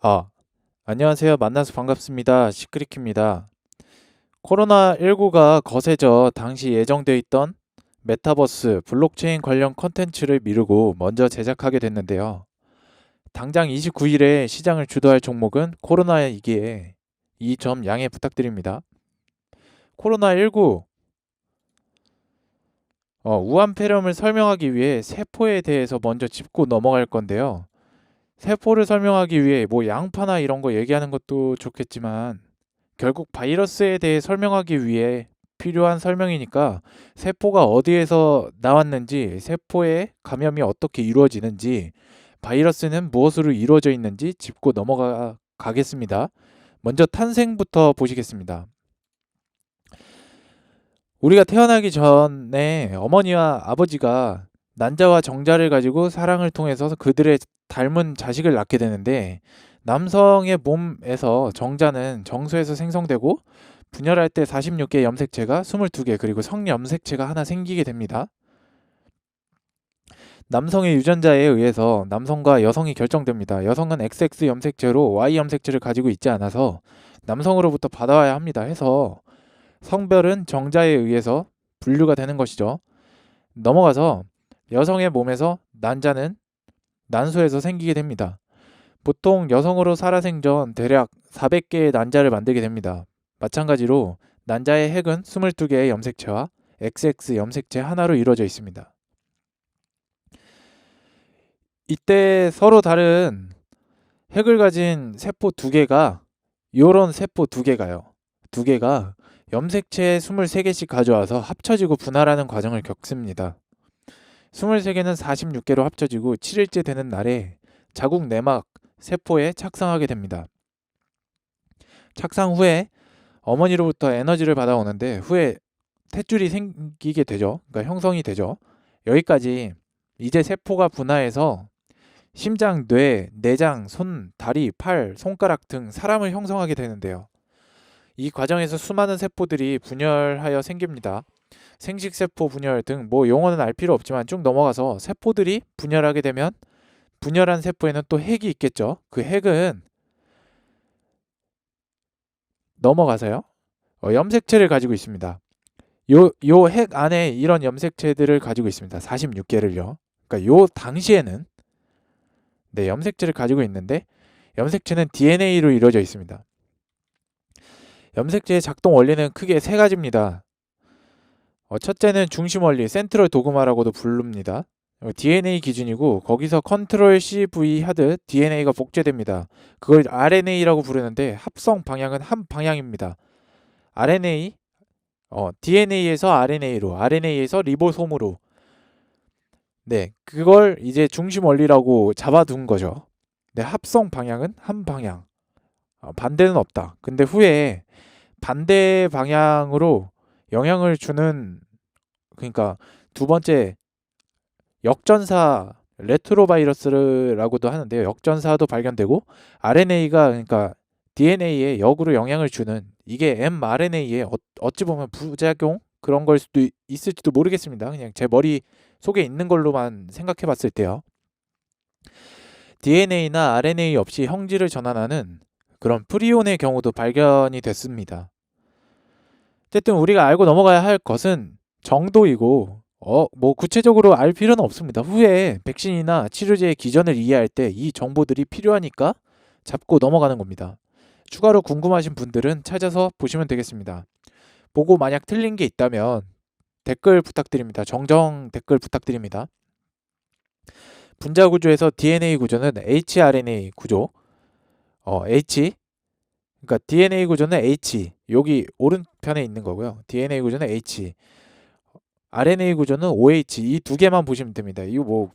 아, 안녕하세요. 만나서 반갑습니다. 시크리키입니다. 코로나19가 거세져 당시 예정되어 있던 메타버스, 블록체인 관련 컨텐츠를 미루고 먼저 제작하게 됐는데요. 당장 29일에 시장을 주도할 종목은 코로나이기에 이 점 양해 부탁드립니다. 코로나19 어, 우한폐렴을 설명하기 위해 세포에 대해서 먼저 짚고 넘어갈 건데요. 세포를 설명하기 위해 뭐 양파나 이런 거 얘기하는 것도 좋겠지만 결국 바이러스에 대해 설명하기 위해 필요한 설명이니까 세포가 어디에서 나왔는지, 세포의 감염이 어떻게 이루어지는지, 바이러스는 무엇으로 이루어져 있는지 짚고 넘어가 가겠습니다. 먼저 탄생부터 보시겠습니다. 우리가 태어나기 전에 어머니와 아버지가 난자와 정자를 가지고 사랑을 통해서 그들의 닮은 자식을 낳게 되는데 남성의 몸에서 정자는 정수에서 생성되고 분열할 때 46개 염색체가 22개 그리고 성염색체가 하나 생기게 됩니다. 남성의 유전자에 의해서 남성과 여성이 결정됩니다. 여성은 XX 염색체로 Y 염색체를 가지고 있지 않아서 남성으로부터 받아와야 합니다. 해서 성별은 정자에 의해서 분류가 되는 것이죠. 넘어가서 여성의 몸에서 난자는 난소에서 생기게 됩니다. 보통 여성으로 살아생전 대략 400개의 난자를 만들게 됩니다. 마찬가지로 난자의 핵은 22개의 염색체와 XX 염색체 하나로 이루어져 있습니다. 이때 서로 다른 핵을 가진 세포 두 개가 요런 세포 두 개가요. 두 개가 염색체 23개씩 가져와서 합쳐지고 분할하는 과정을 겪습니다. 23개는 46개로 합쳐지고 7일째 되는 날에 자국 내막 세포에 착상하게 됩니다. 착상 후에 어머니로부터 에너지를 받아오는데 후에 탯줄이 생기게 되죠. 그러니까 형성이 되죠. 여기까지 이제 세포가 분화해서 심장, 뇌, 내장, 손, 다리, 팔, 손가락 등 사람을 형성하게 되는데요. 이 과정에서 수많은 세포들이 분열하여 생깁니다. 생식세포 분열 등 뭐 용어는 알 필요 없지만 쭉 넘어가서 세포들이 분열하게 되면 분열한 세포에는 또 핵이 있겠죠. 그 핵은 넘어가서요. 어, 염색체를 가지고 있습니다. 요 요 핵 안에 이런 염색체들을 가지고 있습니다. 46개를요. 그러니까 요 당시에는 네, 염색체를 가지고 있는데 염색체는 DNA로 이루어져 있습니다. 염색체의 작동 원리는 크게 세 가지입니다. 어, 첫째는 중심 원리, 센트럴 도그마라고도 부릅니다. 어, DNA 기준이고 거기서 컨트롤 CV 하듯 DNA가 복제됩니다. 그걸 RNA라고 부르는데 합성 방향은 한 방향입니다. RNA, 어, DNA에서 RNA로, RNA에서 리보솜으로. 네, 그걸 이제 중심 원리라고 잡아둔 거죠. 네, 합성 방향은 한 방향. 어, 반대는 없다. 근데 후에 반대 방향으로 영향을 주는 그러니까 두 번째 역전사 레트로 바이러스라고도 하는데요. 역전사도 발견되고 RNA가 그러니까 DNA에 역으로 영향을 주는 이게 mRNA의 어, 찌 보면 부작용 그런 걸 수도 있을지도 모르겠습니다. 그냥 제 머리 속에 있는 걸로만 생각해 봤을 때요. DNA나 RNA 없이 형질을 전환하는 그런 프리온의 경우도 발견이 됐습니다. 어쨌든 우리가 알고 넘어가야 할 것은 정도이고 어, 뭐 구체적으로 알 필요는 없습니다. 후에 백신이나 치료제의 기전을 이해할 때 이 정보들이 필요하니까 잡고 넘어가는 겁니다. 추가로 궁금하신 분들은 찾아서 보시면 되겠습니다. 보고 만약 틀린 게 있다면 댓글 부탁드립니다. 정정 댓글 부탁드립니다. 분자 구조에서 DNA 구조는 hRNA 구조, 어, H, 그러니까 DNA 구조는 H, 여기 오른편에 있는 거고요. DNA 구조는 H, RNA 구조는 OH 이 두 개만 보시면 됩니다. 이거 뭐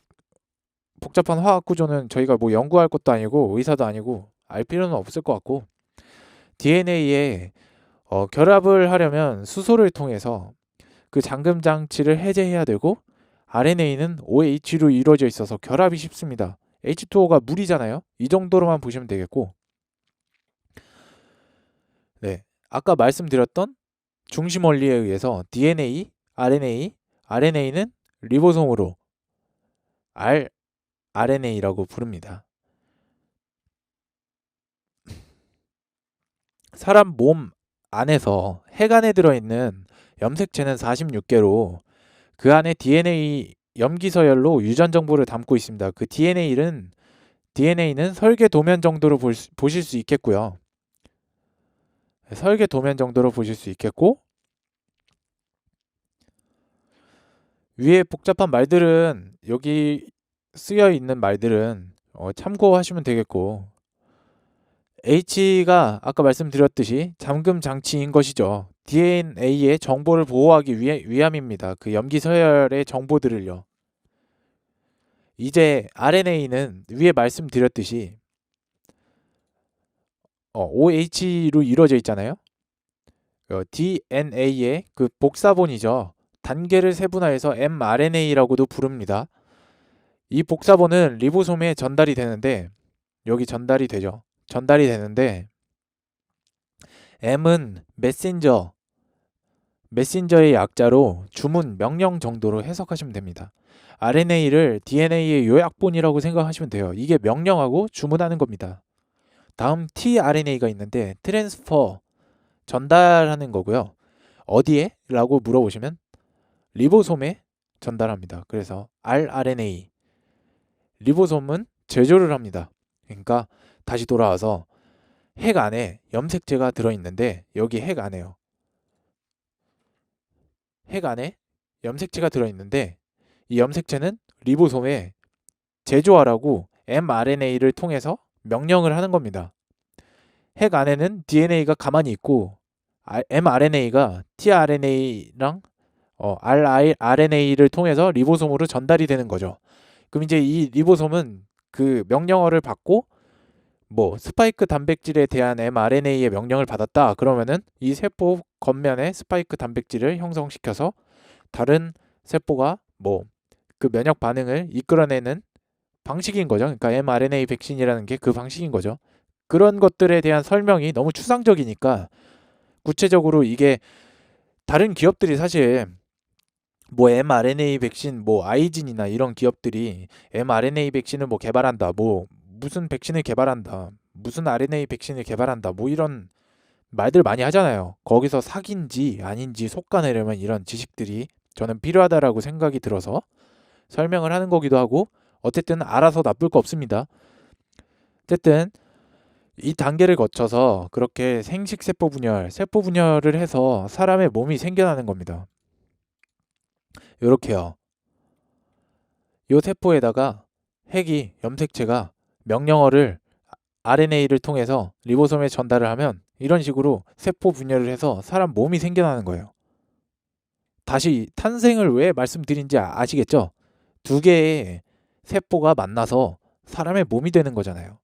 복잡한 화학 구조는 저희가 뭐 연구할 것도 아니고 의사도 아니고 알 필요는 없을 것 같고 DNA에 어, 결합을 하려면 수소를 통해서 그 잠금 장치를 해제해야 되고 RNA는 OH로 이루어져 있어서 결합이 쉽습니다. H2O가 물이잖아요. 이 정도로만 보시면 되겠고. 네. 아까 말씀드렸던 중심 원리에 의해서 DNA, RNA, RNA는 리보솜으로 R RNA라고 부릅니다. 사람 몸 안에서 핵 안에 들어있는 염색체는 46개로 그 안에 DNA 염기 서열로 유전 정보를 담고 있습니다. 그 DNA는 DNA는 설계 도면 정도로 볼 수- 보실 수 있겠고요. 설계 도면 정도로 보실 수 있겠고 위에 복잡한 말들은 여기 쓰여 있는 말들은 어, 참고하시면 되겠고 H가 아까 말씀드렸듯이 잠금 장치인 것이죠. DNA의 정보를 보호하기 위해, 위함입니다. 그 염기 서열의 정보들을요. 이제 RNA는 위에 말씀드렸듯이 어, OH로 이루어져 있잖아요. 어, DNA의 그 복사본이죠. 단계를 세분화해서 mRNA라고도 부릅니다. 이 복사본은 리보솜에 전달이 되는데 여기 전달이 되죠. 전달이 되는데 M은 메신저 메신저의 약자로 주문 명령 정도로 해석하시면 됩니다. RNA를 DNA의 요약본이라고 생각하시면 돼요. 이게 명령하고 주문하는 겁니다. 다음 tRNA가 있는데 트랜스퍼 전달하는 거고요. 어디에? 라고 물어보시면 리보솜에 전달합니다. 그래서 rRNA 리보솜은 제조를 합니다. 그러니까 다시 돌아와서 핵 안에 염색체가 들어있는데 여기 핵 안에요. 핵 안에 염색체가 들어있는데 이 염색체는 리보솜에 제조하라고 mRNA를 통해서 명령을 하는 겁니다. 핵 안에는 DNA가 가만히 있고 아- mRNA가 tRNA랑 어, rRNA를 통해서 리보솜으로 전달이 되는 거죠. 그럼 이제 이 리보솜은 그 명령어를 받고 뭐 스파이크 단백질에 대한 mRNA의 명령을 받았다. 그러면은 이 세포 겉면에 스파이크 단백질을 형성시켜서 다른 세포가 뭐 그 면역 반응을 이끌어내는 방식인 거죠. 그러니까 mRNA 백신이라는 게 그 방식인 거죠. 그런 것들에 대한 설명이 너무 추상적이니까 구체적으로 이게 다른 기업들이 사실 뭐 mRNA 백신 뭐 아이진이나 이런 기업들이 mRNA 백신을 뭐 개발한다. 뭐 무슨 백신을 개발한다. 무슨 RNA 백신을 개발한다. 뭐 이런 말들 많이 하잖아요. 거기서 사기인지 아닌지 속가내려면 이런 지식들이 저는 필요하다라고 생각이 들어서 설명을 하는 거기도 하고 어쨌든 알아서 나쁠 거 없습니다. 어쨌든 이 단계를 거쳐서 그렇게 생식 세포 분열, 세포 분열을 해서 사람의 몸이 생겨나는 겁니다. 요렇게요. 요 세포에다가 핵이 염색체가 명령어를 RNA를 통해서 리보솜에 전달을 하면 이런 식으로 세포 분열을 해서 사람 몸이 생겨나는 거예요. 다시 탄생을 왜 말씀드린지 아- 아시겠죠? 두 개의 세포가 만나서 사람의 몸이 되는 거잖아요.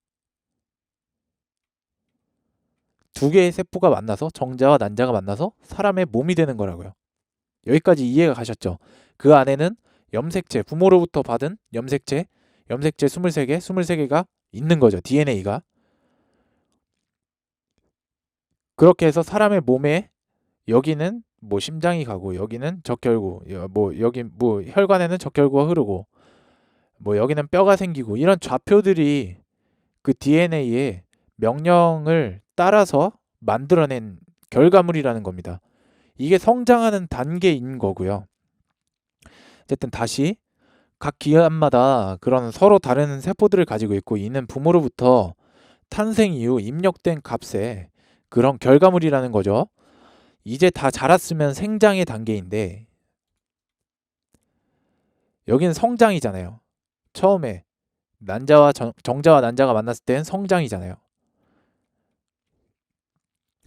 두 개의 세포가 만나서 정자와 난자가 만나서 사람의 몸이 되는 거라고요. 여기까지 이해가 가셨죠? 그 안에는 염색체, 부모로부터 받은 염색체, 염색체 23개, 23개가 있는 거죠. DNA가. 그렇게 해서 사람의 몸에 여기는 뭐 심장이 가고 여기는 적혈구, 여- 뭐 여기 뭐 혈관에는 적혈구가 흐르고 뭐 여기는 뼈가 생기고 이런 좌표들이 그 DNA의 명령을 따라서 만들어낸 결과물이라는 겁니다. 이게 성장하는 단계인 거고요. 어쨌든 다시 각 기관마다 그런 서로 다른 세포들을 가지고 있고 이는 부모로부터 탄생 이후 입력된 값의 그런 결과물이라는 거죠. 이제 다 자랐으면 생장의 단계인데 여기는 성장이잖아요. 처음에 난자와 정, 정자와 난자가 만났을 땐 성장이잖아요.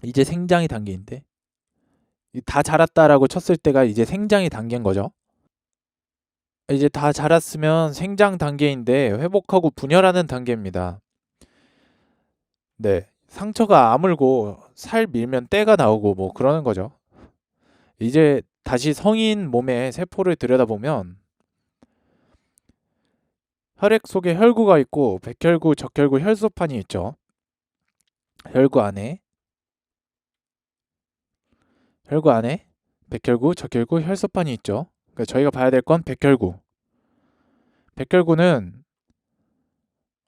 이제 생장의 단계인데 이다 자랐다라고 쳤을 때가 이제 생장의 단계인 거죠. 이제 다 자랐으면 생장 단계인데 회복하고 분열하는 단계입니다. 네. 상처가 아물고 살 밀면 때가 나오고 뭐 그러는 거죠. 이제 다시 성인 몸의 세포를 들여다보면 혈액 속에 혈구가 있고 백혈구, 적혈구, 혈소판이 있죠. 혈구 안에 혈구 안에 백혈구, 적혈구, 혈소판이 있죠. 그러니까 저희가 봐야 될 건 백혈구. 백혈구는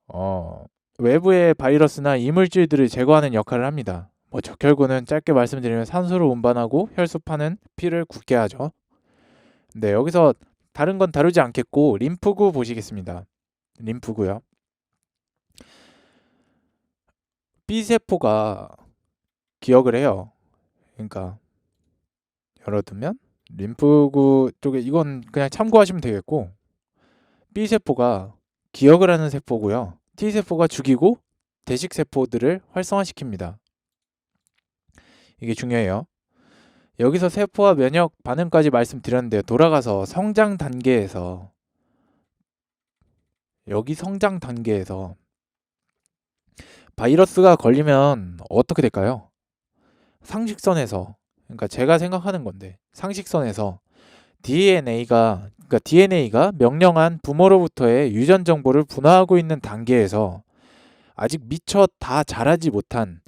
어, 외부의 바이러스나 이물질들을 제거하는 역할을 합니다. 뭐 적혈구는 짧게 말씀드리면 산소를 운반하고 혈소판은 피를 굳게 하죠. 네, 여기서 다른 건 다루지 않겠고 림프구 보시겠습니다. 림프구요. B 세포가 기억을 해요. 그러니까 열어두면 림프구 쪽에 이건 그냥 참고하시면 되겠고 B 세포가 기억을 하는 세포고요. T 세포가 죽이고 대식 세포들을 활성화시킵니다. 이게 중요해요. 여기서 세포와 면역 반응까지 말씀드렸는데 돌아가서 성장 단계에서 여기 성장 단계에서 바이러스가 걸리면 어떻게 될까요? 상식선에서 그러니까 제가 생각하는 건데 상식선에서 DNA가 그러니까 DNA가 명령한 부모로부터의 유전 정보를 분화하고 있는 단계에서 아직 미처 다 자라지 못한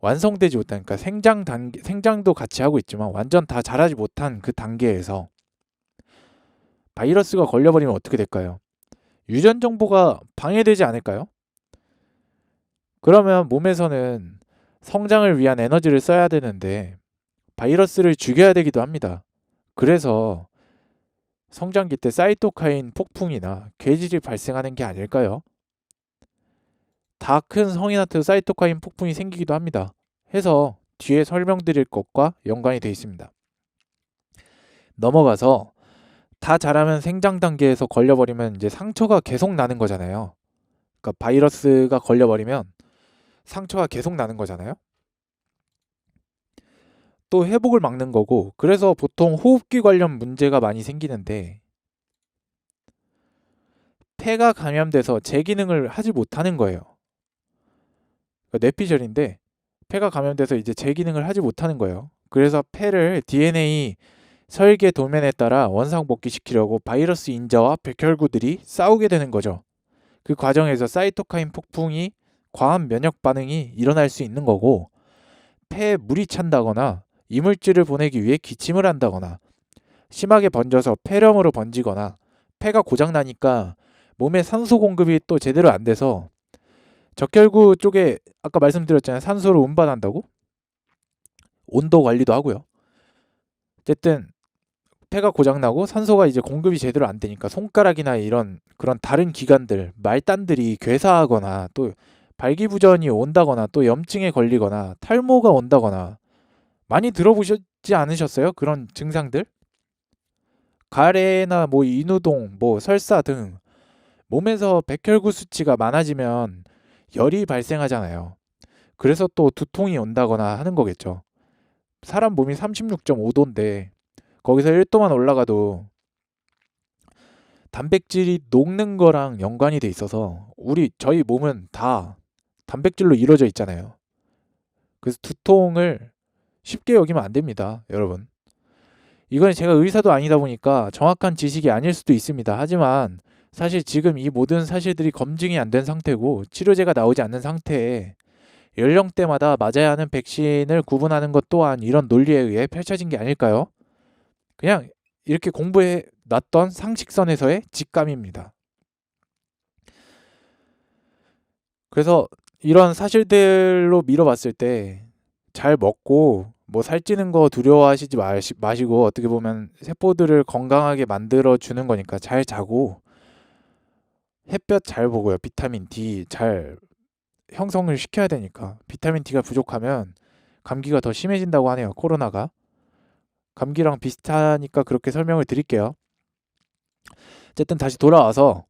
완성되지 못한 그러니까 생장 단계 생장도 같이 하고 있지만 완전 다 자라지 못한 그 단계에서 바이러스가 걸려버리면 어떻게 될까요? 유전 정보가 방해되지 않을까요? 그러면 몸에서는 성장을 위한 에너지를 써야 되는데 바이러스를 죽여야 되기도 합니다. 그래서 성장기 때 사이토카인 폭풍이나 괴질이 발생하는 게 아닐까요? 다 큰 성인한테도 사이토카인 폭풍이 생기기도 합니다. 해서 뒤에 설명드릴 것과 연관이 되어 있습니다. 넘어가서 다 자라면 생장 단계에서 걸려버리면 이제 상처가 계속 나는 거잖아요. 그러니까 바이러스가 걸려버리면 상처가 계속 나는 거잖아요. 또 회복을 막는 거고 그래서 보통 호흡기 관련 문제가 많이 생기는데 폐가 감염돼서 제 기능을 하지 못하는 거예요. 그러니까 뇌피셜인데 폐가 감염돼서 이제 제 기능을 하지 못하는 거예요. 그래서 폐를 DNA 설계 도면에 따라 원상복귀 시키려고 바이러스 인자와 백혈구들이 싸우게 되는 거죠. 그 과정에서 사이토카인 폭풍이 과한 면역 반응이 일어날 수 있는 거고 폐에 물이 찬다거나 이물질을 보내기 위해 기침을 한다거나 심하게 번져서 폐렴으로 번지거나 폐가 고장나니까 몸에 산소 공급이 또 제대로 안 돼서 적혈구 쪽에 아까 말씀드렸잖아요. 산소를 운반한다고? 온도 관리도 하고요. 어쨌든 폐가 고장나고 산소가 이제 공급이 제대로 안 되니까 손가락이나 이런 그런 다른 기관들, 말단들이 괴사하거나 또 발기부전이 온다거나 또 염증에 걸리거나 탈모가 온다거나 많이 들어보셨지 않으셨어요? 그런 증상들? 가래나 뭐 인후동, 뭐 설사 등 몸에서 백혈구 수치가 많아지면 열이 발생하잖아요. 그래서 또 두통이 온다거나 하는 거겠죠. 사람 몸이 36.5도인데 거기서 1도만 올라가도 단백질이 녹는 거랑 연관이 돼 있어서 우리 저희 몸은 다 단백질로 이루어져 있잖아요. 그래서 두통을 쉽게 여기면 안 됩니다, 여러분. 이건 제가 의사도 아니다 보니까 정확한 지식이 아닐 수도 있습니다. 하지만 사실 지금 이 모든 사실들이 검증이 안 된 상태고 치료제가 나오지 않는 상태에 연령대마다 맞아야 하는 백신을 구분하는 것 또한 이런 논리에 의해 펼쳐진 게 아닐까요? 그냥 이렇게 공부해 놨던 상식선에서의 직감입니다. 그래서 이런 사실들로 밀어봤을 때 잘 먹고 뭐 살찌는 거 두려워하시지 마시, 마시고 어떻게 보면 세포들을 건강하게 만들어 주는 거니까 잘 자고 햇볕 잘 보고요. 비타민 D 잘 형성을 시켜야 되니까 비타민 D가 부족하면 감기가 더 심해진다고 하네요. 코로나가 감기랑 비슷하니까 그렇게 설명을 드릴게요. 어쨌든 다시 돌아와서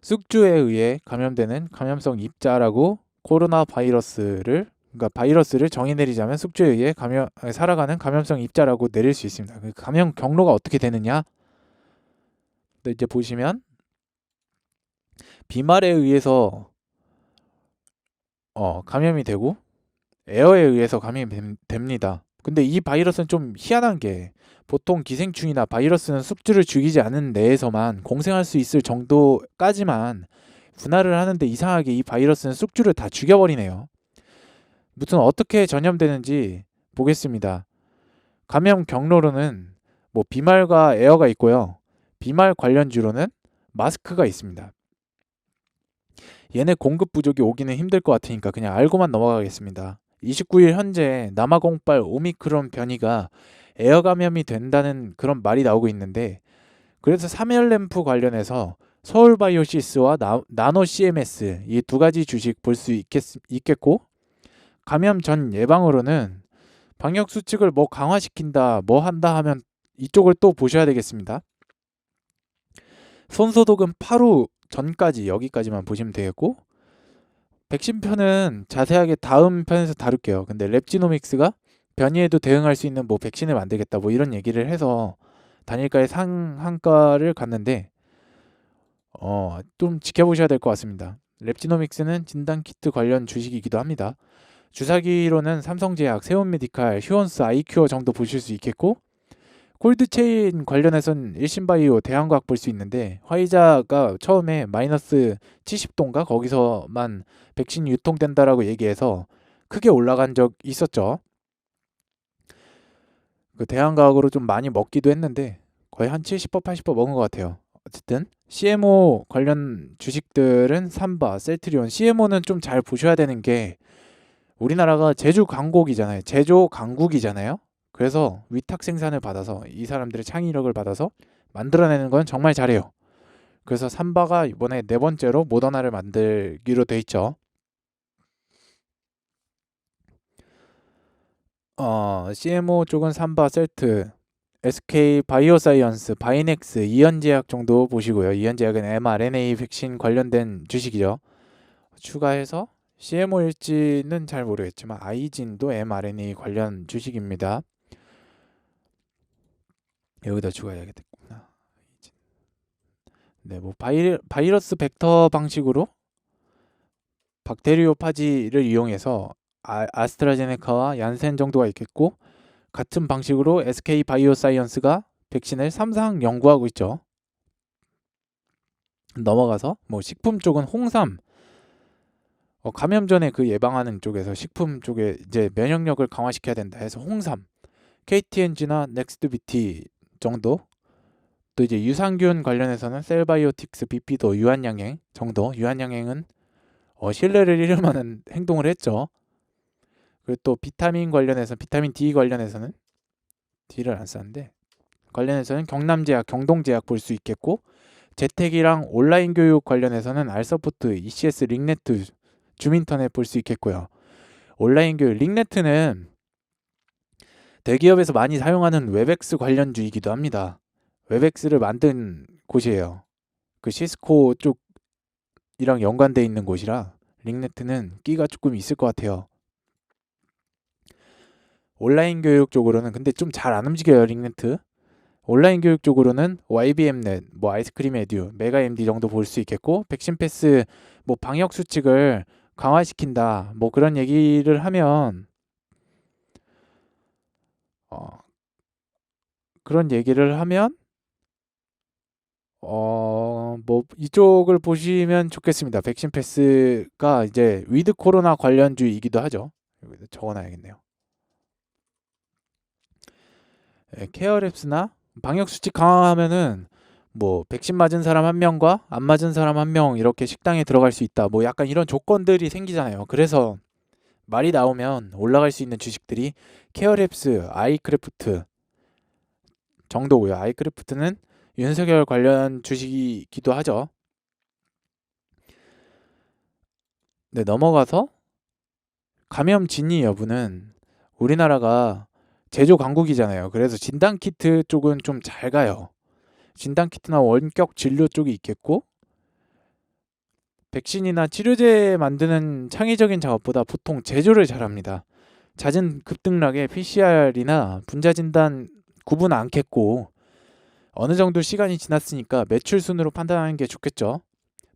쑥주에 의해 감염되는 감염성 입자라고 코로나 바이러스를 그러니까 바이러스를 정의 내리자면 숙주에 의해 감염 살아가는 감염성 입자라고 내릴 수 있습니다. 그 감염 경로가 어떻게 되느냐? 또 이제 보시면 비말에 의해서 어, 감염이 되고 에어에 의해서 감염이 됩니다. 근데 이 바이러스는 좀 희한한 게 보통 기생충이나 바이러스는 숙주를 죽이지 않은 내에서만 공생할 수 있을 정도까지만 분할을 하는데 이상하게 이 바이러스는 숙주를 다 죽여버리네요. 무튼 어떻게 전염되는지 보겠습니다. 감염 경로로는 뭐 비말과 에어가 있고요. 비말 관련주로는 마스크가 있습니다. 얘네 공급 부족이 오기는 힘들 것 같으니까 그냥 알고만 넘어가겠습니다. 29일 현재 남아공발 오미크론 변이가 에어 감염이 된다는 그런 말이 나오고 있는데 그래서 사멸램프 관련해서 서울 바이오시스와 나, 나노 CMS 이 두 가지 주식 볼 수 있겠고 감염 전 예방으로는 방역 수칙을 뭐 강화시킨다 뭐 한다 하면 이쪽을 또 보셔야 되겠습니다. 손 소독은 8호 전까지 여기까지만 보시면 되겠고 백신 편은 자세하게 다음 편에서 다룰게요. 근데 랩지노믹스가 변이에도 대응할 수 있는 뭐 백신을 만들겠다 뭐 이런 얘기를 해서 단일가의 상한가를 갔는데 어 좀 지켜보셔야 될 것 같습니다. 랩지노믹스는 진단 키트 관련 주식이기도 합니다. 주사기로는 삼성제약, 세온메디칼, 휴원스, 아이큐어 정도 보실 수 있겠고 콜드체인 관련해서는 일신바이오, 대한과학 볼 수 있는데 화이자가 처음에 마이너스 70도인가 거기서만 백신 유통된다라고 얘기해서 크게 올라간 적 있었죠. 그 대한과학으로 좀 많이 먹기도 했는데 거의 한 70% 80% 먹은 것 같아요. 어쨌든 CMO 관련 주식들은 삼바, 셀트리온, CMO는 좀 잘 보셔야 되는 게 우리나라가 제주 강국이잖아요. 제조 강국이잖아요. 그래서 위탁 생산을 받아서 이 사람들의 창의력을 받아서 만들어내는 건 정말 잘해요. 그래서 삼바가 이번에 네 번째로 모더나를 만들기로 돼 있죠. 어, CMO 쪽은 삼바 셀트, SK 바이오사이언스, 바이넥스, 이현제약 정도 보시고요. 이현제약은 mRNA 백신 관련된 주식이죠. 추가해서 CMO일지는 잘 모르겠지만 아이진도 mRNA 관련 주식입니다. 여기다 추가해야겠구나. 네, 뭐 바이, 바이러스 벡터 방식으로 박테리오파지를 이용해서 아, 아스트라제네카와 얀센 정도가 있겠고 같은 방식으로 SK 바이오사이언스가 백신을 3상 연구하고 있죠. 넘어가서 뭐 식품 쪽은 홍삼 어, 감염 전에 그 예방하는 쪽에서 식품 쪽에 이제 면역력을 강화시켜야 된다 해서 홍삼 KTNG나 넥스트비티 정도 또 이제 유산균 관련해서는 셀바이오틱스 비피도 유한양행 정도 유한양행은 어, 신뢰를 잃을 만한 행동을 했죠. 그리고 또 비타민 관련해서 비타민 D 관련해서는 D를 안 썼는데 관련해서는 경남제약, 경동제약 볼 수 있겠고 재택이랑 온라인 교육 관련해서는 알서포트, ECS, 링네트, 주민터넷 볼수 있겠고요. 온라인 교육 링네트는 대기업에서 많이 사용하는 웹엑스 관련주이기도 합니다. 웹엑스를 만든 곳이에요. 그 시스코 쪽이랑 연관돼 있는 곳이라 링네트는 끼가 조금 있을 것 같아요. 온라인 교육 쪽으로는 근데 좀 잘 안 움직여요 링네트. 온라인 교육 쪽으로는 YBM넷, 뭐 아이스크림 에듀, 메가 MD 정도 볼 수 있겠고 백신 패스, 뭐 방역 수칙을 강화시킨다, 뭐 그런 얘기를 하면 어, 그런 얘기를 하면 어, 뭐 이쪽을 보시면 좋겠습니다. 백신 패스가 이제 위드 코로나 관련주이기도 하죠. 여기다 적어놔야겠네요. 예, 케어랩스나 방역 수칙 강화하면은 뭐 백신 맞은 사람 한 명과 안 맞은 사람 한 명 이렇게 식당에 들어갈 수 있다. 뭐 약간 이런 조건들이 생기잖아요. 그래서 말이 나오면 올라갈 수 있는 주식들이 케어랩스, 아이크래프트 정도고요. 아이크래프트는 윤석열 관련 주식이기도 하죠. 네, 넘어가서 감염 진위 여부는 우리나라가 제조 강국이잖아요. 그래서 진단 키트 쪽은 좀 잘 가요. 진단 키트나 원격 진료 쪽이 있겠고 백신이나 치료제 만드는 창의적인 작업보다 보통 제조를 잘합니다. 잦은 급등락에 PCR이나 분자 진단 구분 않겠고 어느 정도 시간이 지났으니까 매출 순으로 판단하는 게 좋겠죠.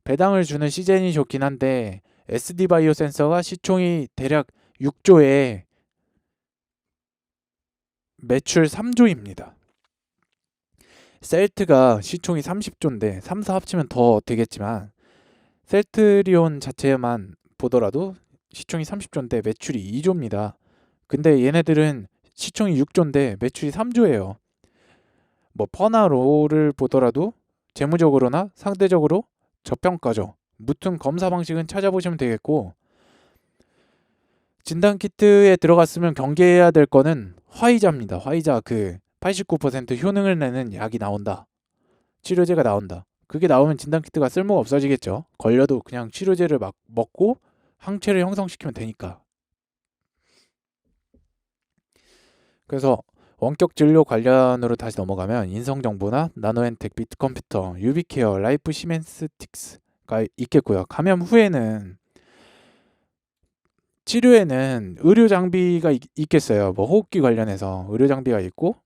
배당을 주는 시젠이 좋긴 한데 SD 바이오 센서가 시총이 대략 6조에 매출 3조입니다. 셀트가 시총이 30조인데 3, 4 합치면 더 되겠지만 셀트리온 자체만 보더라도 시총이 30조인데 매출이 2조입니다. 근데 얘네들은 시총이 6조인데 매출이 3조예요. 뭐 퍼나로를 보더라도 재무적으로나 상대적으로 저평가죠. 무튼 검사 방식은 찾아보시면 되겠고 진단 키트에 들어갔으면 경계해야 될 거는 화이자입니다. 화이자 그 89% 효능을 내는 약이 나온다. 치료제가 나온다. 그게 나오면 진단 키트가 쓸모가 없어지겠죠. 걸려도 그냥 치료제를 막 먹고 항체를 형성시키면 되니까. 그래서 원격 진료 관련으로 다시 넘어가면 인성 정보나 나노엔텍, 비트컴퓨터, 유비케어, 라이프 시멘스틱스가 있겠고요. 감염 후에는 치료에는 의료 장비가 있, 있겠어요. 뭐 호흡기 관련해서 의료 장비가 있고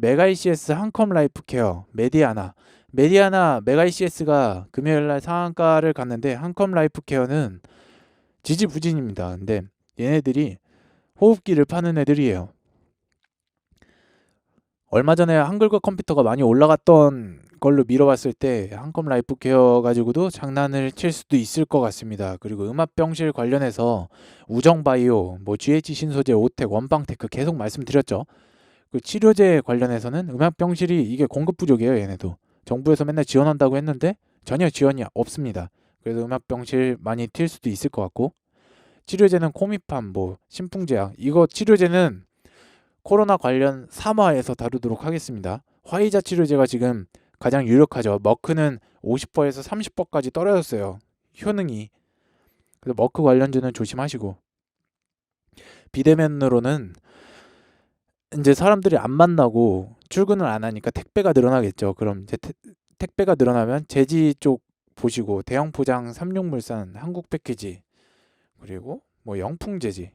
메가이시스 한컴 라이프 케어, 메디아나 메디아나 메가이시스가 금요일 날 상한가를 갔는데 한컴 라이프 케어는 지지부진입니다. 근데 얘네들이 호흡기를 파는 애들이에요. 얼마 전에 한글과 컴퓨터가 많이 올라갔던 걸로 미뤄봤을 때 한컴 라이프 케어 가지고도 장난을 칠 수도 있을 것 같습니다. 그리고 음압병실 관련해서 우정바이오, 뭐 GH 신소재, 오텍, 원방테크 계속 말씀드렸죠. 그 치료제 관련해서는 음압병실이 이게 공급 부족이에요. 얘네도 정부에서 맨날 지원한다고 했는데 전혀 지원이 없습니다. 그래서 음압병실 많이 튈 수도 있을 것 같고 치료제는 코미팜, 뭐 신풍제약 이거 치료제는 코로나 관련 3화에서 다루도록 하겠습니다. 화이자 치료제가 지금 가장 유력하죠. 머크는 50%에서 30%까지 떨어졌어요. 효능이. 그래서 머크 관련주는 조심하시고 비대면으로는 이제 사람들이 안 만나고 출근을 안 하니까 택배가 늘어나겠죠. 그럼 이제 태, 택배가 늘어나면 제지 쪽 보시고 대형 포장 삼육물산 한국 패키지 그리고 뭐 영풍 제지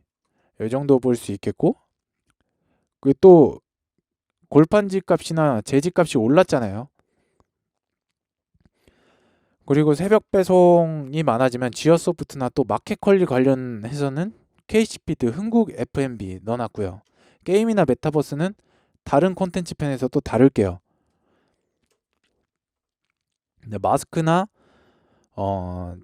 이 정도 볼 수 있겠고 그또 골판지 값이나 제지 값이 올랐잖아요. 그리고 새벽 배송이 많아지면 지어 소프트나 또 마켓컬리 관련해서는 KC피드, 흥국 F&B 넣어놨고요. 게임이나 메타버스는 다른 콘텐츠 편에서 또 다룰게요. 네, 마스크나 어,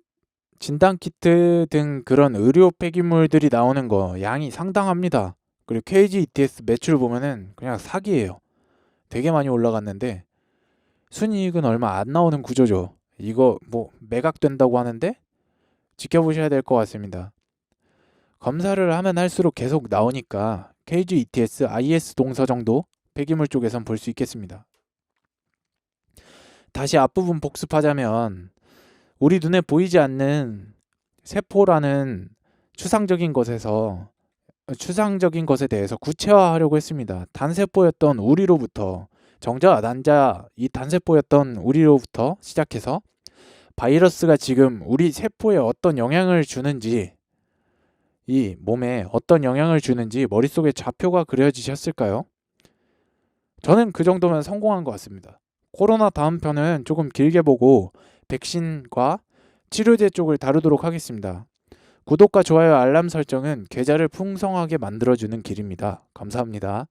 진단 키트 등 그런 의료 폐기물들이 나오는 거 양이 상당합니다. 그리고 KG ETS 매출 보면은 그냥 사기예요. 되게 많이 올라갔는데 순이익은 얼마 안 나오는 구조죠. 이거 뭐 매각된다고 하는데 지켜보셔야 될 것 같습니다. 검사를 하면 할수록 계속 나오니까 KG ETS, IS 동서 정도 폐기물 쪽에선 볼 수 있겠습니다. 다시 앞부분 복습하자면 우리 눈에 보이지 않는 세포라는 추상적인 것에서 추상적인 것에 대해서 구체화하려고 했습니다. 단세포였던 우리로부터 정자, 난자 이 단세포였던 우리로부터 시작해서 바이러스가 지금 우리 세포에 어떤 영향을 주는지 이 몸에 어떤 영향을 주는지 머릿속에 좌표가 그려지셨을까요? 저는 그 정도면 성공한 것 같습니다. 코로나 다음 편은 조금 길게 보고 백신과 치료제 쪽을 다루도록 하겠습니다. 구독과 좋아요 알람 설정은 계좌를 풍성하게 만들어주는 길입니다. 감사합니다.